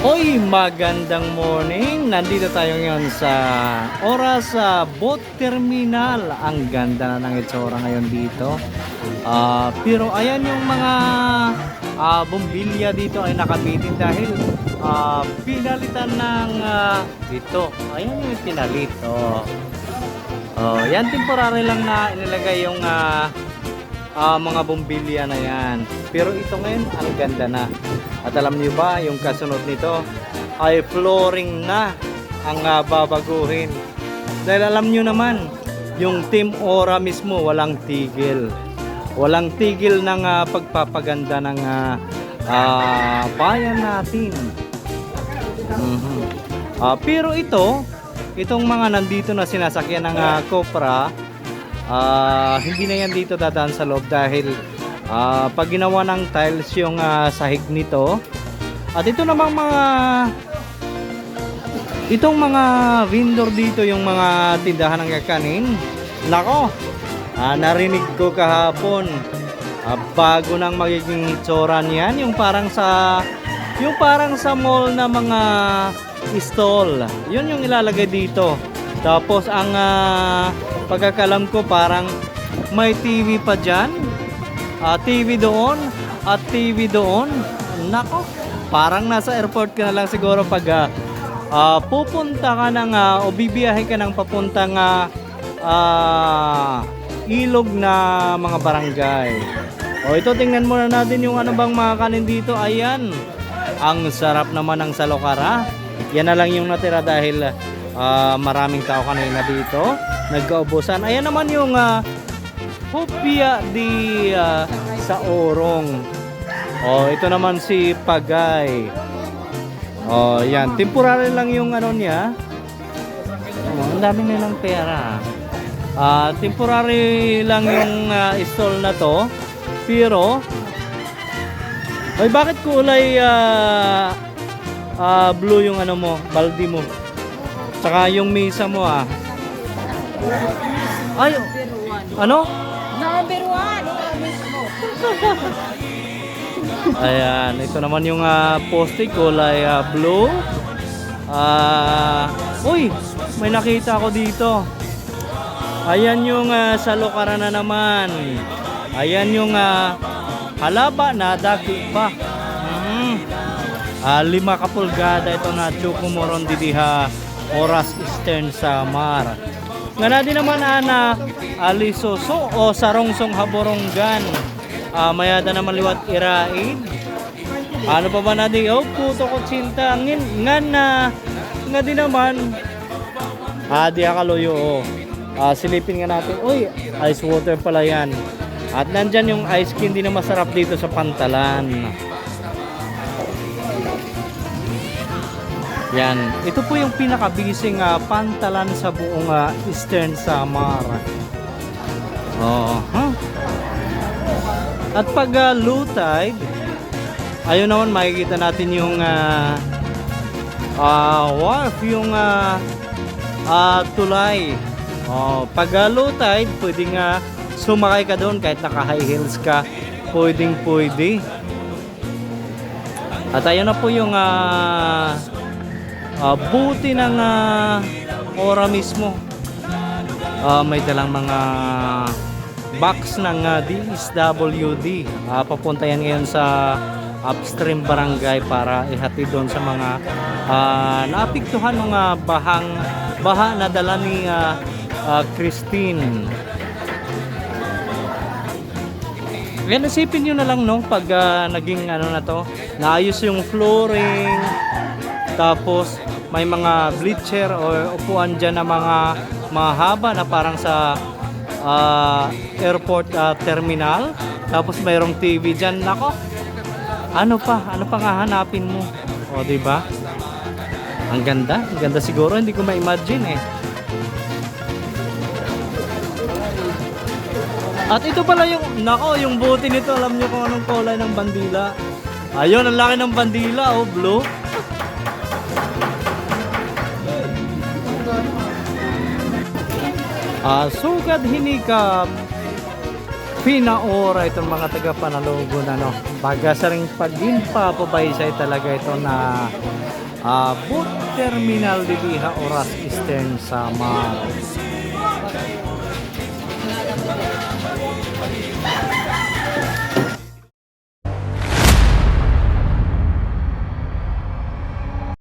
Hoy, magandang morning. Nandito tayo ngayon sa oras sa boat terminal. Ang ganda na ng itsura ngayon dito. Ah, pero ayan yung mga ah, bumbilya dito ay nakabitin dahil ah, pinalitan ng ah, ito. Ayan yung pinalit. Oh. Oh, yan temporary lang na inilagay yung ah, ah, mga bumbilya na yan. Pero ito ngayon, ang ganda na. At alam niyo ba, yung kasunod nito ay flooring na ang ah, babaguhin. Dahil alam niyo naman, yung Team Ora mismo walang tigil. Walang tigil ng ah, pagpapaganda ng ah, ah, bayan natin. Mhm. Ah, pero ito, itong mga nandito na sinasakyan ng ah, Copra, Ah, hindi na yan dito dadaan sa loob dahil ah, pag ginawa ng tiles yung ah, sahig nito. At ito namang mga itong mga vendor dito yung mga tindahan ng kakanin nako ah, narinig ko kahapon. Ah, bago nang magiging itsura niyan yung parang sa yung parang sa mall na mga stall. Yun yung ilalagay dito tapos ang ah, pagkakalam ko parang may TV pa dyan. Ah, TV doon at TV doon. Nako, parang nasa airport ka na lang siguro pag ah, ah, pupunta ka ng ah, o bibiyahe ka ng papuntang ah, ah, ilog na mga barangay. O ito tingnan muna natin yung ano bang mga kanin dito. Ayan. Ang sarap naman ng salokara. Yan na lang yung natira dahil ah, maraming tao kanina dito. Nagkaubusan. Ayan naman yung uh, Hopia di ah, sa Orong. Oh, ito naman si Pagay. Oh, yan. Temporary lang yung ano niya. Oh, ang dami nilang pera. Ah, temporary lang yung ah, stall na to. Pero Ay, bakit kulay ah, ah, blue yung ano mo, baldi mo? Saka yung misa mo ah. Ay, ano? Number one. Ayan, ito naman yung ah, poste kulay ah, blue. Ah, uy, may nakita ako dito. Ayan yung uh, sa Lokara na naman. Ayan yung ah, halaba na dagi pa. Mhm. Ah, lima kapulgada ito na Chukumoron didiha oras Eastern Samar. Nga na din naman ana alisoso o sarungsong haboronggan. Ah, mayada naman liwat iraid. Ano pa ba natin? Oh, puto ko cinta. Ngin, nga na, nga din naman. Ah, di akaloyo. Oh. Ah, silipin nga natin. Uy, ice water pala yan. At nandyan yung ice cream din na masarap dito sa pantalan. Yan. Ito po yung pinakabising ah, pantalan sa buong ah, Eastern Samar. Oo. huh? At pag uh, low tide, ayun naman makikita natin yung ah ah, wharf, yung ah ah, tulay. Oh, pag uh, low tide, pwedeng uh, sumakay ka doon kahit naka high heels ka. Pwedeng pwede. At ayun na po yung ah ah, buti ng ah, ora mismo. Ah, may dalang mga box ng ah, DSWD. Ah, papunta yan ngayon sa upstream barangay para ihatid doon sa mga ah, naapektuhan ng ah, bahang baha na dala ni ah, ah, Christine. Yan, isipin nyo na lang no, pag ah, naging ano na to, naayos yung flooring, tapos may mga bleacher o upuan dyan na mga mahaba na parang sa ah, airport ah, terminal. Tapos mayroong TV dyan. Nako, ano pa? Ano pa nga mo? O, di ba? Ang ganda. Ang ganda siguro. Hindi ko ma-imagine eh. At ito pala yung, nako, yung buti nito. Alam nyo kung anong kulay ng bandila. Ayun, ang laki ng bandila. Oh, blue. Ah, sugad hinikap. pinaora itong mga taga Panalogon ano. Baga sa ring pagimpa pabaysay talaga ito na ah, boat terminal di Biha Oras Eastern Samar.